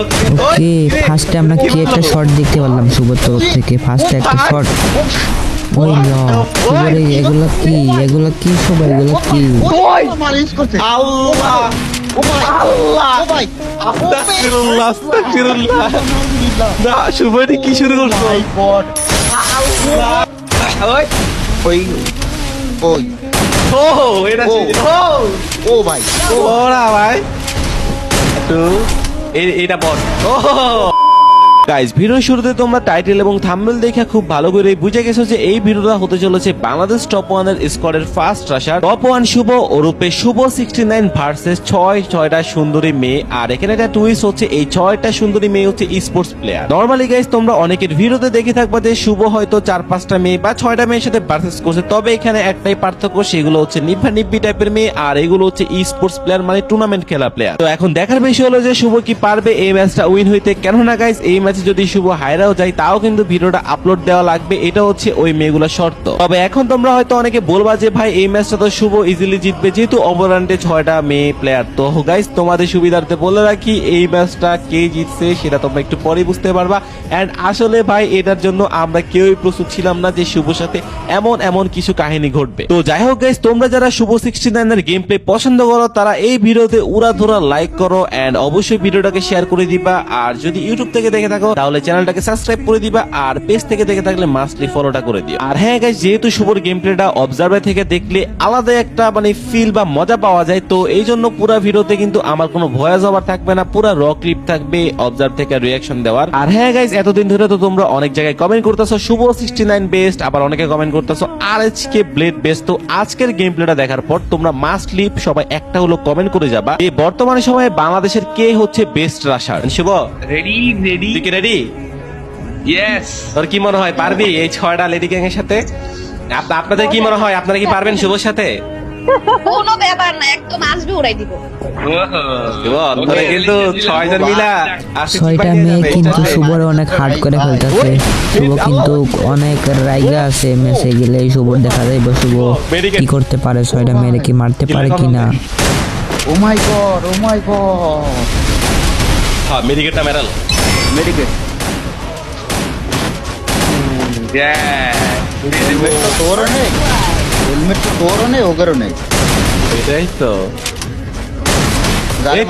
ওকে ফার্স্টে আমরা কি একটা শট দেখতে পারলাম শুভর তরফ থেকে ফার্স্টে একটা শট ওই ল এগুলো কি এগুলো কি শুভ এগুলো কি আল্লাহ শুরু করছ ওই ওই ওই ও এটা ও। ভাই ওরা এটা বট ও গাইস ভিডিওর শুরুতে তোমরা টাইটেল এবং থাম্বনেল দেখে খুব ভালো করে বুঝে গেছো যে এই ভিডিওটা হতে চলেছে বাংলাদেশ টপ ওয়ানের স্কোয়াডের first rusher top one Shuvo ওরূপে Shuvo sixty nine versus ছয়, ছয়টা সুন্দরী মেয়ে। আর এখানে একটা টুইস্ট হচ্ছে, এই ছয়টা সুন্দরী মেয়ে হচ্ছে স্পোর্টস প্লেয়ার নর্মালি গাইস তোমরা অনেকের ভিডিওতে দেখে থাকবা যে শুভ হয়তো চার, পাঁচটা মেয়ে বা ছয়টা মেয়ের সাথে ভার্সেস করছে। তবে এখানে একটাই পার্থক্য, সেগুলো হচ্ছে নিভা নিব্বি টাইপের মেয়ে, আর এগুলো হচ্ছে স্পোর্টস প্লেয়ার মানে টুর্নামেন্ট খেলা প্লেয়ার তো এখন দেখার বিষয় হলো যে শুভ কি পারবে এই ম্যাচটা উইন হইতে। কেননা গাইস এই ম্যাচে যদি শুভ হায়রাও যায়, তাও কিন্তু ভিডিওটা আপলোড দেওয়া লাগবে। এটা হচ্ছে ওই মেয়েগুলোর শর্ত। তবে এখন তোমরা হয়তো অনেকে বলবা যে, ভাই, এই ম্যাচটা তো শুভ ইজিলি জিতবে। যেহেতু অবরান্ডে ছয়টা মেয়ে প্লেয়ার তো গাইস তোমাদের সুবিধার্থে বলে রাখি, এই ম্যাচটা কে জিতছে সেটা তোমরা একটু পরে বুঝতে পারবা। এন্ড আসলে ভাই, এটার জন্য আমরা কেউই প্রস্তুত ছিলাম না যে শুভর সাথে এমন এমন কিছু কাহিনী ঘটবে। তো যাই হোক গাইস তোমরা যারা শুভ সিক্সটি নাইনের গেম প্লে পছন্দ করো, তারা এই ভিডিওতে উড়া ধরা লাইক করো। এন্ড অবশ্যই ভিডিওটাকে শেয়ার করে দিবা। আর যদি ইউটিউব থেকে দেখে থাকো তাহলে চ্যানেলটাকে সাবস্ক্রাইব করে দিবা আর পেজ থেকে দেখে থাকলে মাস্টলি ফলোটা করে দিও। আর হ্যাঁ গাইস যেহেতু শুভর গেম প্লেটা অবজার্ভার থেকে দেখলে আলাদা একটা মানে ফিল বা মজা পাওয়া যায় তো এই জন্য পুরো ভিডিওতে কিন্তু আমার কোনো ভয়েস ওভার থাকবে না পুরো র ক্লিপ থাকবে অবজার্ভ থেকে রিয়াকশন দেওয়ার। আর হ্যাঁ গাইস এতদিন ধরে তো তোমরা অনেক জায়গায় কমেন্ট করতেছো শুভ সিক্সটি নাইন বেস্ট আবার অনেকে কমেন্ট করতেছো আর এইচ কে ব্লেড বেস্ট তো আজকের গেম প্লেটা দেখার পর তোমরা মাস্ট লিপ সবাই একটা হলো কমেন্ট করে যাবা এই বর্তমানে সময়ে বাংলাদেশের কে হচ্ছে best rusher Shuvo? Ready ready কি রেডি ইয়েস তোর কি মনে হয় পারবি এই ছয়টা লেডি গ্যাং এর সাথে? আপনাদের কি মনে হয়? আপনারা কি পারবেন শুভর সাথে? কোনো ব্যাপার না একদম আসবে উড়াই দিব। শুভ কিন্তু ছয়জন মিলা ছয়টা মেয়ে কিন্তু শুভর অনেক হার্ড করে ফেলতেছে। শুভ কিন্তু অনেক রাইগা আছে মেসে গেলে শুভর দেখা যায় বা শুভ কি করতে পারে ছয়টা মেয়েরে কি মারতে পারে কিনা? ও my god oh my god হ্যাঁ মেডিকেটটা মেরাল। মেডিকেট। তোরও নেই। হেলমেট তো তোরও নেই ওগেরও নেই। এটাই তো।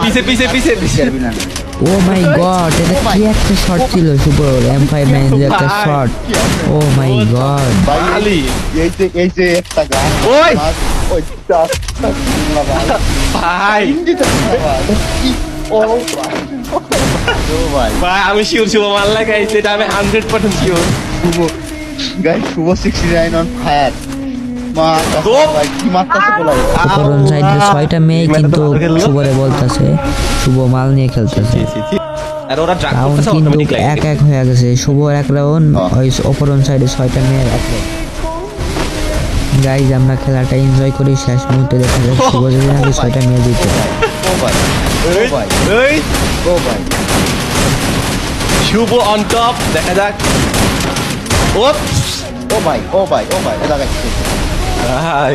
পিছে, পিছে, পিছে, পিছে। ও মাই গড এটা কি একটা শট ছিল শুভর এম ফাইভ নাইন একটা shot oh my god Ali. এই যে এই যে একটা গান। ওই! ওই ভাই। ভাই আমি শিওর শুভ মাল লাগাইছে এটা আমি hundred percent sure Shuvo. Guys Shuvo sixty nine on fire মা ও! ভাই কি মারতাছে বলা। অপরণ সাইডে ছয়টা মেয়ে কিন্তু শুভরে বলতেছে শুভ মাল নিয়ে খেলতেছে। রাউন্ড কিন্তু এক এক হয়ে গেছে। শুভ এক রাউন্ড ওই অপরণ সাইডে ছয়টা মেয়ের এক গাইজ আমরা খেলাটা এনজয় করি শেষ মুহূর্তে দেখা যায় শুভ যদি নাকি ছয়টা মেয়ে জিতে ও ভাই ও ভাই ও ভাই শুভ অন টপ দেখা যাক ও ও ভাই ও ভাই ও ভাই লাগাইছে ভাই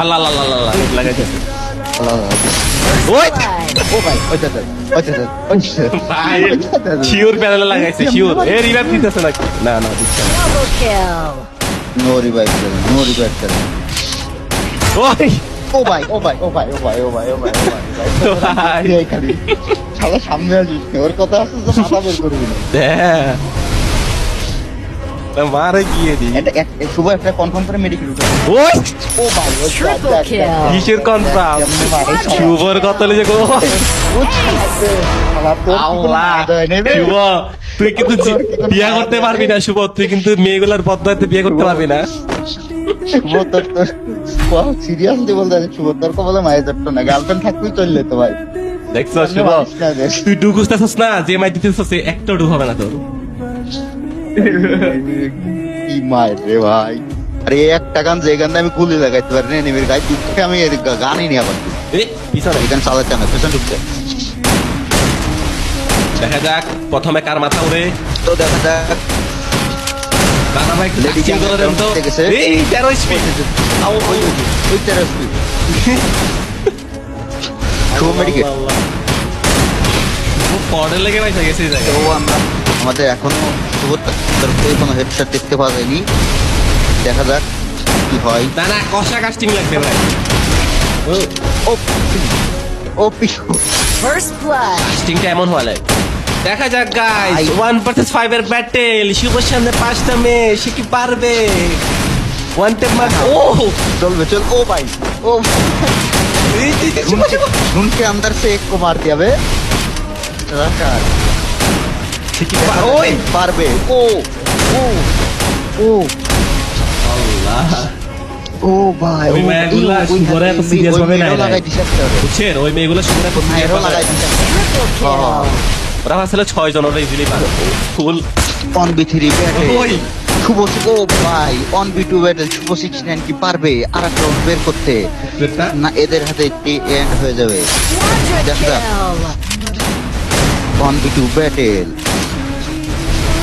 আল্লাহ আল্লাহ আল্লাহ আল্লাহ লাগাইছে ওই ও ভাই ওইটা দেন ওইটা দেন ওইটা দেন ভাই শিওর প্যানেলে লাগাইছে শিওর এ রিভাইভ দিতেছে নাকি না না দিচ্ছে না রিভাইভ নো রিভাইভ ওই ও ভাই ও ভাই ও ভাই ও ভাই ও ভাই ও ভাই ও ভাই ভাই খালি সামনে আসিস ওর কথা আছে মাথা বের করবি না হ্যাঁ তা মারে গিয়ে দি। শুভ একটা কনফার্ম করে মেডিকেল উঠে ওই ও ভাই ও দেখ, দেখ, দেখ। কিসের কনফার্ম। শুভর কতলে যে গো? শুভ তুই কিন্তু বিয়া করতে পারবি না শুভ। তুই কিন্তু মেয়েগুলার বদলাতে বিয়ে করতে পারবি না। শুভ তোর তোর সিরিয়াসলি বলতে শুভ তোর তো মায়ের ধরতো না গার্লফ্রেন্ড থাকতেই চললে তো ভাই। দেখছ শুভ। তুই ডু খুঁজতেছিস না? যে মাই দিতেছিস একটা ডু হবে না তোর। কি মায়ের রে ভাই? আরে একটা গান যে গান আমি গুলি লাগাইতে পারি না এনিমির গায়ে থেকে আমি এর গানই নিয়ে আবার পিছনে। এখানে চালাতে না পেছন ঢুকছে দেখা যাক প্রথমে কার মাথা উড়ে। তো দেখা যাক। দাদা ভাই Lady চিন করে দেন তো। এই তেরো স্পিড ওই ওই তেরো speed। শুভ মেডিকেট পড়ে লেগে পয়সা গেছে এই জায়গায়। আমরা আমাদের এখনো শুভ তরফ থেকে কোনো হেডশট দেখতে পাওয়া যায়নি দেখা যাক কি হয় না না কষা কাস্টিং লাগবে ভাই ও ও পিছু কাস্টিংটা এমন হলে দেখা যাক guys I- one versus five এর ব্যাটেল শুভর সামনে পাঁচটা মেয়ে সে কি পারবে ওয়ান টেপ মার ও चल चल ओ भाई ओ उनके उनके अंदर से एक को मार दिया बे ঠিকই ওই! পারবে। ও ও ও। আল্লাহ। ও ভাই ওই মেয়েগুলা সুন্দরে এত সিরিয়াস ভাবে নাই বুঝছেন? ওই মেয়েগুলা সুন্দরে এত সিরিয়াস ভাবে ওরা আসলে ছয় জন ওরা ইজিলি পারে। ফুল। অন বি থ্রি ব্যাটে শুভ ও ভাই অন বি টু ব্যাটে শুভ সিক্স নাইন কি পারবে? আর একটা বের করতে। না এদের হাতে একটি এন্ড হয়ে যাবে। দেখা অন বি টু ব্যাটেল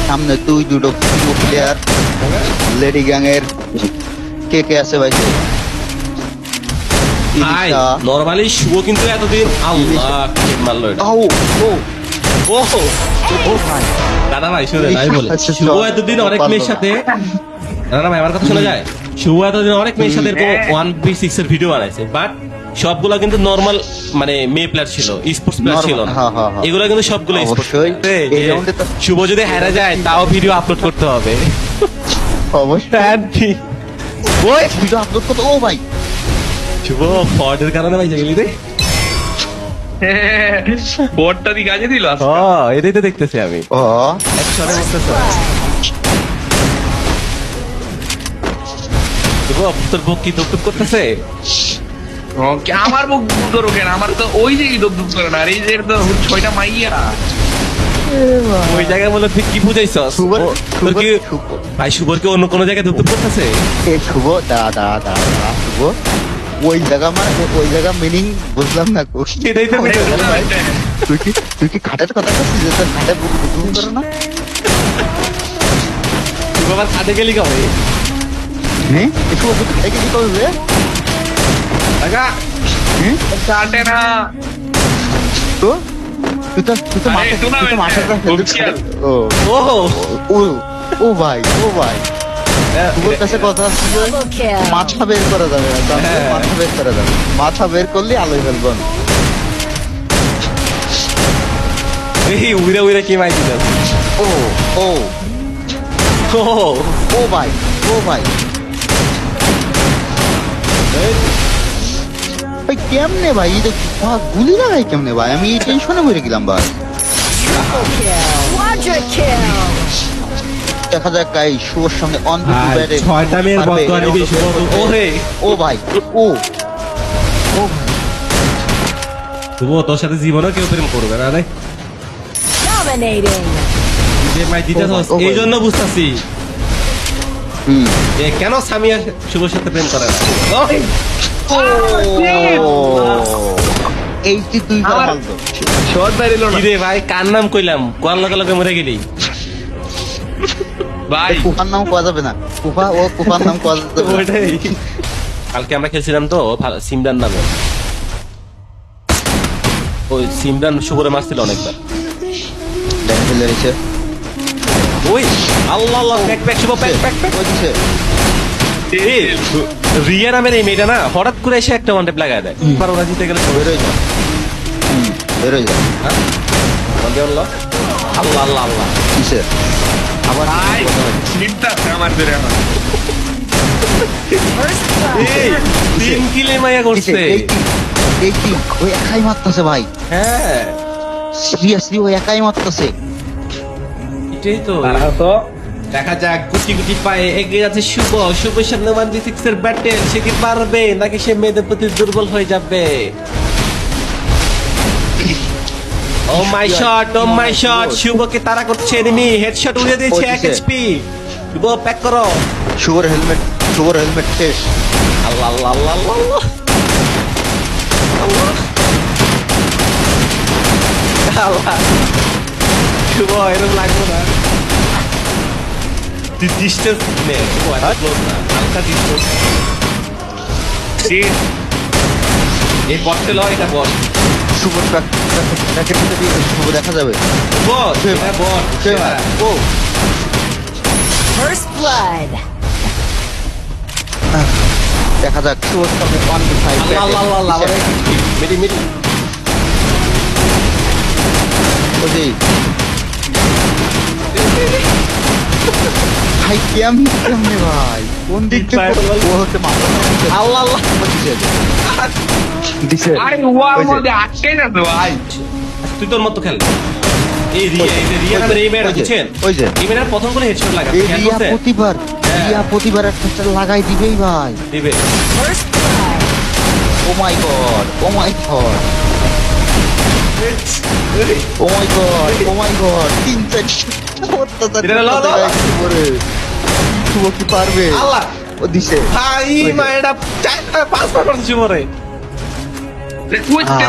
সামনে দুই দুটো প্লেয়ার লেডি গ্যাং এর কে কে আছে ভাই? নরমালি শুভ কিন্তু এতদিন আল্লাহ মারলো এটা? ও ও ও ভাই। দাদা ভাই শুনে নাই বলে আচ্ছা, শুভ এতদিন অনেক মেয়ের সাথে দাদা ভাই আমার কথা শোনা যায়। শুভ এতদিন অনেক মেয়ের সাথে ওয়ান বি সিক্স এর ভিডিও বানাইছে বাট সবগুলা কিন্তু নর্মাল মানে মেয়ে প্লেয়ার ছিল স্পোর্টস প্লেয়ার ছিল না। হ্যাঁ, হ্যাঁ, হ্যাঁ। এগুলো কিন্তু সবগুলো অবশ্যই। শুভ যদি হারা যায় তাও ভিডিও আপলোড করতে হবে। অবশ্যই। ওই ভিডিও আপলোড করতে ও ভাই। শুভ ফর্ডের কারণে ভাই গেলি রে বোর্ডটা দিকে কাজে দিল ও এটাই তো দেখতেছি আমি। ও। একশনে বসতেছে। শুভ তোর বুক কি দুপ করতেছে? ওকে, আমার বুক দুটো কেন? আমার তো ওই যে দুপ দুপ করে না আর এই যে তো ছয়টা মাইয়া। ওই জায়গায় বলে তুই কি বুঝাইছস? তোর কি ভাই শুভর কি অন্য কোনো জায়গায় ধুপ করতেছে এ শুভ দাঁড়া দাঁড়া দাঁড়া শুভ। ওই জায়গা মানে ওই জায়গা মিনিং বুঝলাম না কো তো তুই কি তুই কি খাটের কথা করছিস যে তোর খাটে বুক বুক করে না? শুভ আবার খাটে গেলি কবে? হ্যাঁ? একটু বুক খাটে কি করবে টাকা হ্যাঁ কাটে না তো? তুই তো তুই তো মাঠে তুই তো মাঠে ও। ও। ও ও ভাই ও ভাই। কাছে কথা মাথা বের করা যাবে না হ্যাঁ। মাথা বের করা যাবে মাথা বের করলে আলোয় ফেলব। এই উইরা উইরা কি মাই দিল? ও ও। ও। ও ভাই ও ভাই। ভাই কেমনে ভাই? এটা গুলি লাগাই কেমনে ভাই? আমি এই টেনশনে মরে গেলাম ভাই। দেখা যাক গাই ছয়টা মেয়ের বদয়া নিবি, শুভ ও ভাই ও ও। শুভ তোর সাথে জীবনও কেউ প্রেম করবে না রে যে মাই। এই জন্য বুঝতাছি? হুম। যে কেন সামিয়া শুভর সাথে প্রেম করে না? ওই, ও এই যে দুই তো শর্ট বাইরে না। রে ভাই কার নাম কইলাম? কোয়ার লগে লগে মরে গেলি। ভাই। কুফার নাম কোয়া যাবে না। কুফা ও কুফার নাম কোয়া যাবে ওইটাই কালকে আমরা খেলছিলাম তো ভালো সিমরান নামে। ওই সিমরান শুভরে মারছিল অনেকবার। দেখে ফেলে ওই Allah Allah back back Shuvo back back back. Riya নামের এই মেয়েটা না হঠাৎ করে এসে একটা ওয়ান টেপ লাগায় দেয়। এবার ওরা জিতে গেলে বেরোয় যা হুম, বেরোয় যা বন্ধে আল্লাহ আল্লাহ আল্লাহ। আল্লাহ কিসে আবার চিন্তা আছে আমার ধরে আমার তিন কিলে মায়া করছে? ওই একাই মারতেছে ভাই। হ্যাঁ। সিরিয়াসলি ওই একাই মারতেছে। এটাই তো দেখা যাক গুটি গুটি পায়ে এগিয়ে যাচ্ছে শুভ। শুভ সামনে ওয়ান ডি সিক্স এর ব্যাটেল সে কি পারবে নাকি সে মেয়েদের প্রতি দুর্বল হয়ে যাবে? ও মাই শট ও মাই শট শুভকে তারা করছে এনিমি হেডশট উড়িয়ে দিয়েছে এক এইচপি শুভ প্যাক করো। শুভর হেলমেট শুভর হেলমেট শেষ। আল্লাহ আল্লাহ আল্লাহ আল্লাহ আল্লাহ। আল্লাহ। আল্লাহ। শুভ এরকম লাগবে না। তুই ডিস্টেন্স নে শুভ এত ক্লোজ না হালকা ডিস্টেন্স Shit. এই বটে লয় এটা বট শুভ ট্রাক ট্রাকের দিয়ে শুভ দেখা যাবে বট সে- বট ও First blood. দেখা যাক শুভ সামনে one two five Allah Allah Allah Allah মিডি মিডি ওজি ভাই কেমনি কেমনে ভাই? কোন দিক থেকে ও হচ্ছে মাথা আল্লাহ আল্লাহ। দিছে। দিছে আরে ওয়ার মধ্যে আটকে যাচ্ছে ভাই? তুই তোর মতো খেল। এই রিয়া এই রিয়া আমাদের এই মেয়েরা ওই বুঝছেন ওই যে। এই মেয়েরা প্রথম করে হেডশট লাগা এই রিয়া প্রতিবার রিয়া প্রতিবার একটা লাগাই দিবেই ভাই। দিবে। ও my god oh my god. Oh my god oh my god তিন চার কি পারবে? আল্লাহ। ও দিছে। ভাই ওই যে। চারটা পাঁচ বার করছে শুভরে কুইতে আহ।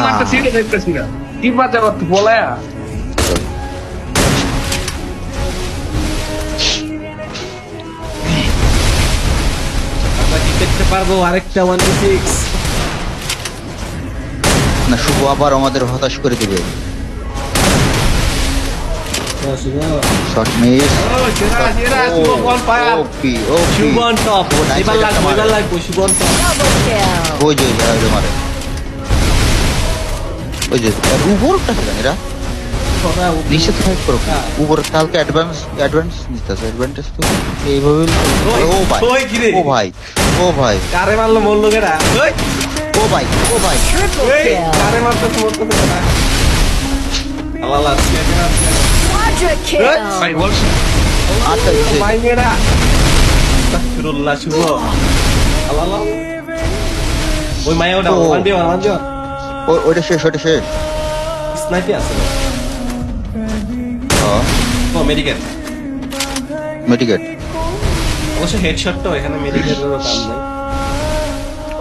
দেখতেছি না। কি বাচ্চা করতে বলায়া দেখতে পারব আরেকটা ওয়ান সিক্স না শুভ আবার আমাদের হতাশ করে দিবে। শর্ট মিস সেরা সেরা শুভ বল ফায়ার ওপি ওপি শুভন টপ শুভ nice এবার shot লাগবে মারে। এবার লাগবে শুভন টপ Double kill. ওই যে ওই যে মারে ওই যে আর উপরটা ছিল এরা নিচে তো ফাইট করো। উপরে কালকে অ্যাডভান্স অ্যাডভান্স নিতেছে অ্যাডভান্টেজ তো এইভাবে ও ভাই? ও ভাই ও ভাই কারে মারলো মরলো কেডা ও ভাই ও ভাই. কারে মারতে মরতে কেডা আল্লাহ আল্লাহ Quadra ভাই kill. আচ্ছা দিছে। মেয়েরা আস্তাগফিরুল্লাহ শুভ আল্লাহ ওই মায়া ওটা ও। ওয়ান ডে ওয়ান ডে ওইটা শেষ ওইটা শেষ স্নাইপি আছে হ্যাঁ ও মেডিকেল মেডিকেট অবশ্য হেডশট তো এখানে মেডিকেলেরও দাম নাই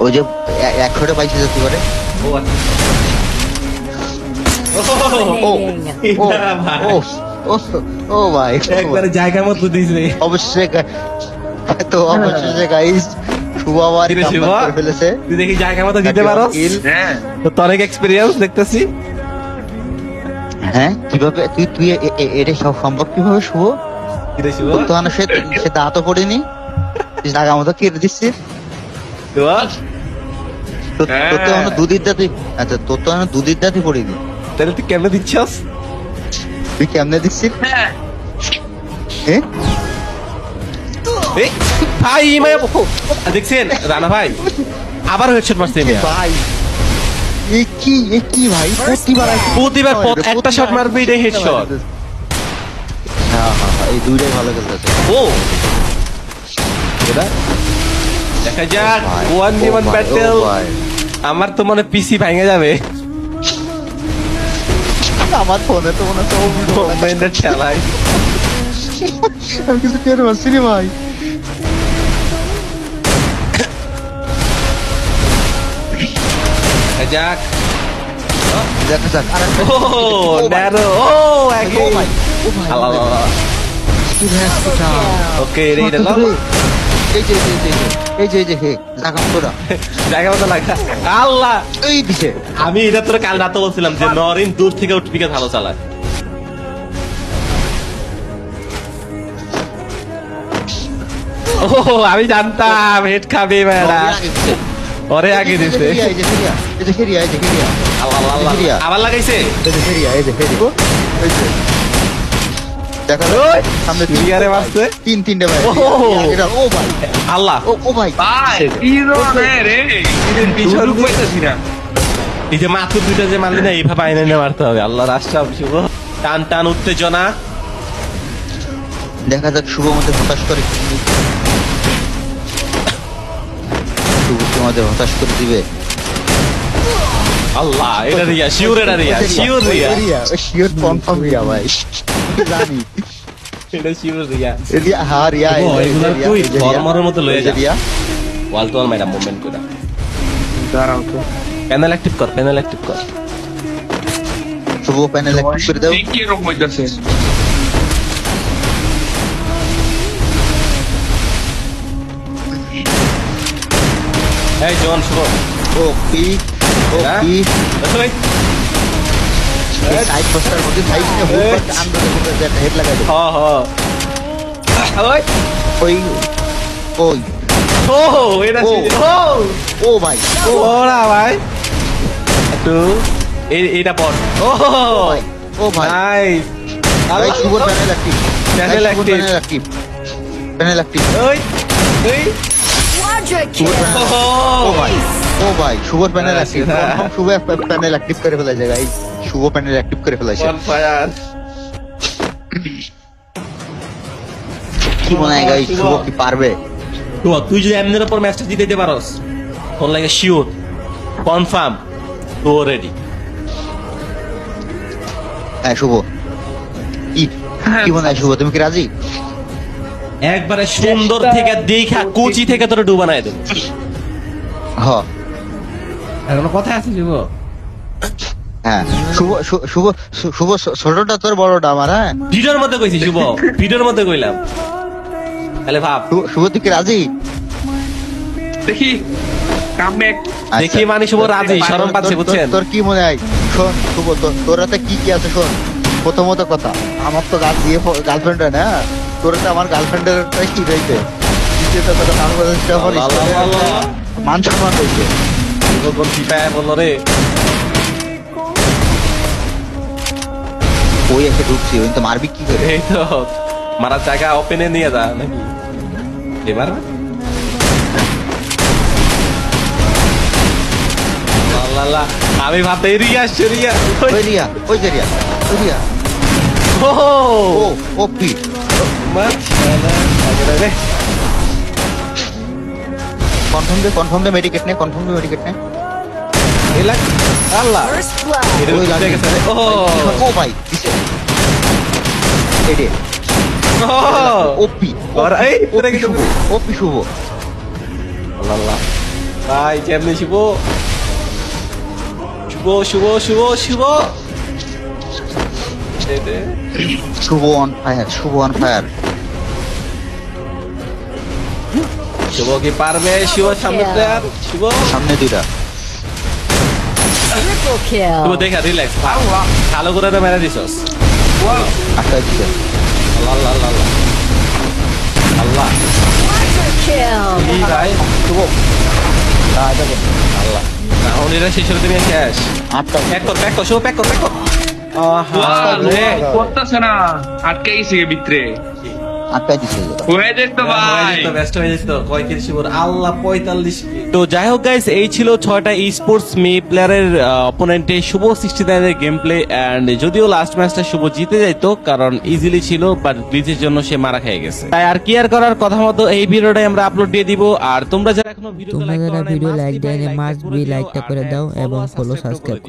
ওই যে এক শটে পাইছে যেতে পারে ও আচ্ছা ও ও ও ভাই। ও ভাই একবারে জায়গা মতো দিছে অবশ্যই তো অবশ্যই গাইস ফেলেছে। তুই দেখি জায়গা মতো দিতে পারো হ্যাঁ। তো তোর এক্সপিরিয়েন্স দেখতেছি। হ্যাঁ কীভাবে তুই তুই এ- এ- এটা সব সম্ভব কীভাবে শুভ? শুভ? সে সে দাঁতও পড়েনি। তুই জায়গা মতো কেটে দিচ্ছিস। তো- তোর তো এখনও দুধের দাঁতই আচ্ছা তোর তো দুধের দাঁতই পড়েনি। তাহলে তুই কেন দিচ্ছস? তুই কেমনে দিচ্ছিস হ্যাঁ। এই ভাই মায়া দেখছেন রানা ভাই? আবার হেডশট মারছে ভাই। এ কি ভাই? প্রতিবার প্রতিবার একটা শট মারবে এটাই হেডশট হ্যাঁ হ্যাঁ এই দুইটাই ভালো খেলতেছে। ও। এটা দেখা যাক ওয়ান ডি ওয়ান ব্যাটেল আমার তো মনে পিসি ভেঙে যাবে। আমার ফোনে তো মনে হচ্ছে ও মোমেন্টের খেলায় আমি কিছু টের পাচ্ছি রে ভাই যাক। দেখা যাক ও ন্যারো ও? ওকে রে এই যে এই যে, এই যে, এই যে হে জাগা তোরা জায়গা মতো লাগা আল্লাহ এই দিছে আমি এটা তোর কাল রাতে বলছিলাম যে নরিন দূর থেকে উঠপিকে ভালো চালায় ও আমি জানতাম হেড খাবে ম্যাডা ওরে আগে দিছে। আবার লাগাইছে এই যে ফেরিয়া, এই যে ফেরিয়া। দেখা যাক, সামনে তিন- মারছে। তিন তিনটে ভাই। এটা ও ভাই। আল্লাহ। ও ও ভাই। ভাই কি রে? পিছন পিছন দিয়ে- না। এই যে মাত্র দুইটা যে মারলি না এইভাবে আইনে এনে মারতে হবে। আল্লাহ রাষ্ট্র শুভ। টান টান উত্তেজনা। দেখা যাক শুভ আমাদের হতাশ করে। শুভ আমাদের হতাশ করে দিবে? আল্লাহ এটা রিয়া শিওর এটা Riya sure Riya. Sure confirm Riya. ভাই। জানি এটা শিওর রিয়া রিয়া হ্যাঁ রিয়া এই ও, যে, এই যে এগুলা রিয়া, তুই এই যে রিয়া, ধর্মরের মতো লয়ে এই যে যা। Riya wall to wall madam movement করে দাঁড়াও তো প্যানেল অ্যাক্টিভ কর প্যানেল অ্যাক্টিভ কর শুভ প্যানেল অ্যাক্টিভ করে দাও কি রকম হইতাছে এই জন শুভ ও পি ও হ্যাঁ? পি দেখো ভাই এই সাইড পোস্টার মধ্যে সাইড নিয়ে হুট করে আন্দোলন করে একটা হেড লাগাই দেবো। হ হ ওই ওই ওই। এটা ছিল- ও ও ভাই। ওরা ভাই। একটু। এইটা পড় ও ও ভাই। নাইস ভাই super panel active Panel active. Panel active panel active ওই ওই। Quadra super kill. প্যানেল ও ভাই ও ভাই শুভর প্যানেল হ্যাঁ, অ্যাক্টিভ শুভ প্যানেল অ্যাক্টিভ করে ফেলেছে গাইস শুভ প্যানেল অ্যাক্টিভ করে ফেলেছে। কি মনে হয় গাইস শুভ। শুভ কি পারবে? তো তুই যদি এমনের উপর ম্যাচটা জিতে দিতে পারস তোর লাগে শিওর কনফার্ম তো রেডি হ্যাঁ শুভ। কি কি মনে হয় শুভ তুমি কি রাজি? একবারে সুন্দর থেকে দেখা কোচি। থেকে তোর ডুবানায় দেব। হ। এখনও কথা আছে যুব হ্যাঁ শুভ শুভ শুভ ছোটটা তোর বড়টা আমার হ্যাঁ? ভিডিওর মধ্যে কইছি শুভ ভিডিওর মধ্যে কইলাম। তাহলে ভাব। শুভ- শুভ তুই কি রাজি? দেখি কাম ব্যাক আচ্ছা। দেখি মানে শুভ রাজি শরম পাচ্ছে তোর- তোর- বুঝছেন? তোর কি মনে হয়? শোন শুভ তোর- তোর কি কি আছে শোন? প্রথমত কথা আমার তো গাছ দিয়ে গার্লফ্রেন্ড হয় না তোর হাতে আমার গার্লফ্রেন্ডের কি রয়েছে দ্বিতীয়ত কথা। মান সম্মান রয়েছে বলল রে? ওই এসে ঢুকছি? ওই তো মারবি কি করে? এই তো মারার জায়গা ওপেনে নিয়ে যা নাকি? এবার? আমি ভাবতে রিয়া আসছে রিয়া ওই রিয়া ওই যে রিয়া ওই রিয়া। ও! ও ও কনফার্ম দে কনফার্ম দে মেডিকেট নে কনফার্ম দে মেডিকেট নে। আল্লাহ। First blood. এটা ওই উঠে গেছে রে। ও। ও ভাই দিছে। এডে ও। ওপি আর এই তোরা কি শুভ ওপি শুভ। আল্লাহ আল্লাহ। ভাই কেমনে শুভ? শুভ শুভ শুভ শুভ। দে, দে। Shubho on fire Shubho on fire Shubho কি পারবে? শুভ সামনে প্লেয়ার শুভ? সামনে দুইটা। Triple kill. দেখা রিল্যাক্স ভালো করে তো মেরে দিছস আটটা দিছে আল্লাহ আল্লাহ আল্লাহ আল্লাহ আল্লাহ kill. কি ভাই শুভ না আল্লাহ না উনিরা শেষ শেষ আটটা প্যাক কর প্যাক কর শুভ প্যাক কর প্যাক কর আহা রে করতেছে না আটকে গেছে ভিতরে হয়ে তো যাই হোক গাইস এই ছিল ছয়টা স্পোর্টস মে প্লেয়ারের অপোনেন্টে শুভ সিক্সটি নাইনের গেম প্লে অ্যান্ড যদিও লাস্ট ম্যাচটা শুভ জিতে যাইতো কারণ ইজিলি ছিল বাট গ্লিচের জন্য সে মারা খেয়ে গেছে। তাই আর কি আর করার কথা মতো এই ভিডিওটাই আমরা আপলোড দিয়ে দিব। আর তোমরা যারা এখনও ভিডিও তোমরা যারা ভিডিও লাইক দেয়নি মাস্ট বি লাইকটা করে দাও। এবং ফলো সাবস্ক্রাইব